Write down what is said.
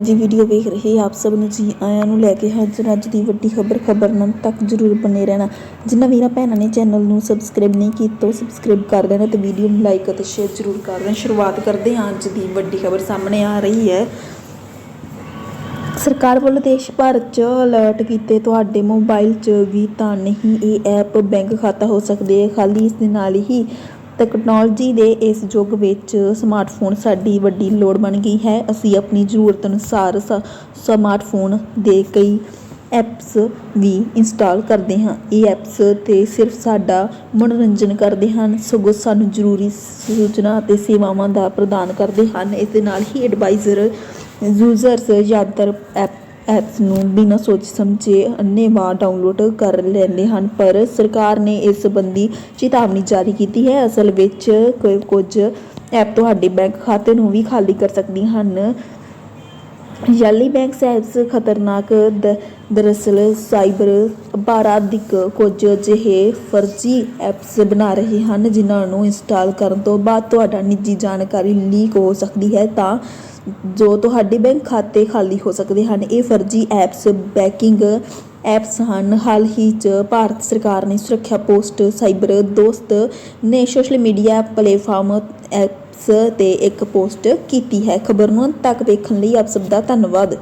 ਜੀ ਵੀਡੀਓ ਵੇਖ ਰਹੇ ਆਪ ਸਭ ਨੂੰ, ਜੀ ਆਇਆਂ ਨੂੰ ਲੈ ਕੇ ਹਾਜ਼ਰ ਅੱਜ ਦੀ ਵੱਡੀ ਖਬਰ ਖਬਰ ਨਾਲ ਤੱਕ ਜਰੂਰ ਬਨੇ ਰਹਿਣਾ। ਜਿਨ੍ਹਾਂ ਵੀਰਾਂ ਭੈਣਾਂ ਨੇ ਚੈਨਲ ਨੂੰ ਸਬਸਕ੍ਰਾਈਬ ਨਹੀਂ ਕੀਤਾ, ਉਹ ਸਬਸਕ੍ਰਾਈਬ ਕਰ ਲੈਣਾ ਤੇ ਵੀਡੀਓ ਨੂੰ ਲਾਈਕ ਅਤੇ ਸ਼ੇਅਰ ਜਰੂਰ ਕਰ ਦੇਣਾ। ਸ਼ੁਰੂਆਤ ਕਰਦੇ ਹਾਂ ਅੱਜ ਦੀ ਵੱਡੀ ਖਬਰ ਸਾਹਮਣੇ ਆ ਰਹੀ ਹੈ। ਸਰਕਾਰ ਵੱਲੋਂ ਦੇਸ਼ ਭਰ 'ਚ ਅਲਰਟ ਕੀਤੇ, ਤੁਹਾਡੇ ਮੋਬਾਈਲ 'ਚ ਵੀ ਤਾਂ ਨਹੀਂ, ਇਹ ਐਪ ਬੈਂਕ ਖਾਤਾ ਹੋ ਸਕਦੇ ਹੈ। ਖਾਲੀ ਇਸ ਦੇ ਨਾਲ ਹੀ ਟੈਕਨੋਲੋਜੀ ਦੇ ਇਸ ਯੁੱਗ ਵਿੱਚ ਸਮਾਰਟਫੋਨ ਸਾਡੀ ਵੱਡੀ ਲੋੜ ਬਣ ਗਈ ਹੈ। ਅਸੀਂ ਆਪਣੀ ਜ਼ਰੂਰਤ ਅਨੁਸਾਰ ਸ- ਸਮਾਰਟਫੋਨ ਦੇ ਕਈ ਐਪਸ ਵੀ ਇੰਸਟਾਲ ਕਰਦੇ ਹਾਂ। ਇਹ ਐਪਸ ਤੇ ਸਿਰਫ ਸਾਡਾ ਮਨੋਰੰਜਨ ਕਰਦੇ ਹਨ, ਸਗੋਂ ਸਾਨੂੰ ਜ਼ਰੂਰੀ ਸੂਚਨਾ ਅਤੇ ਸੇਵਾਵਾਂ ਦਾ ਪ੍ਰਦਾਨ ਕਰਦੇ ਹਨ। ਇਸ ਦੇ ਨਾਲ ਹੀ ਐਡਵਾਈਜ਼ਰ ਯੂਜ਼ਰਸ ਜ਼ਿਆਦਾਤਰ ਐਪ ਐਪਸ ਨੂੰ ਬਿਨਾਂ ਸੋਚ ਸਮਝੇ ਅੰਨ੍ਹੇਵਾਹ ਡਾਊਨਲੋਡ ਕਰ ਲੈਂਦੇ ਹਨ, ਪਰ ਸਰਕਾਰ ਨੇ ਇਸ ਸੰਬੰਧੀ ਚੇਤਾਵਨੀ ਜਾਰੀ ਕੀਤੀ ਹੈ। ਅਸਲ ਵਿੱਚ ਕੁਝ ਐਪ ਤੁਹਾਡੇ ਬੈਂਕ ਖਾਤੇ ਨੂੰ ਵੀ ਖਾਲੀ ਕਰ ਸਕਦੀਆਂ ਹਨ। ਯੈਲੀ ਬੈਂਕ ਐਪਸ ਖਤਰਨਾਕ ਦਰਅਸਲ ਸਾਈਬਰ ਅਪਰਾਧਿਕ ਕੁਝ ਅਜਿਹੇ ਫਰਜ਼ੀ ਐਪਸ ਬਣਾ ਰਹੇ ਹਨ, ਜਿਨ੍ਹਾਂ ਨੂੰ ਇੰਸਟਾਲ ਕਰਨ ਤੋਂ ਬਾਅਦ ਤੁਹਾਡਾ ਨਿੱਜੀ ਜਾਣਕਾਰੀ ਲੀਕ ਹੋ ਸਕਦੀ ਹੈ। ਤਾਂ ਜੋ ਤੁਹਾਡੇ ਬੈਂਕ ਖਾਤੇ ਖਾਲੀ ਹੋ ਸਕਦੇ ਹਨ, ਇਹ ਫਰਜ਼ੀ ਐਪਸ, ਬੈਕਿੰਗ ਐਪਸ ਹਨ। ਹਾਲ ਹੀ ਚ ਭਾਰਤ ਸਰਕਾਰ ਨੇ ਸੁਰੱਖਿਆ ਪੋਸਟ ਸਾਈਬਰ ਦੋਸਤ ਨੇ ਸੋਸ਼ਲ ਮੀਡੀਆ ਪਲੇਟਫਾਰਮ ਐਪਸ ਤੇ ਇੱਕ ਪੋਸਟ ਕੀਤੀ ਹੈ। ਖਬਰ ਨੂੰ ਅੰਤ ਤੱਕ ਵੇਖਣ ਲਈ ਆਪ ਸਭ ਦਾ ਧੰਨਵਾਦ।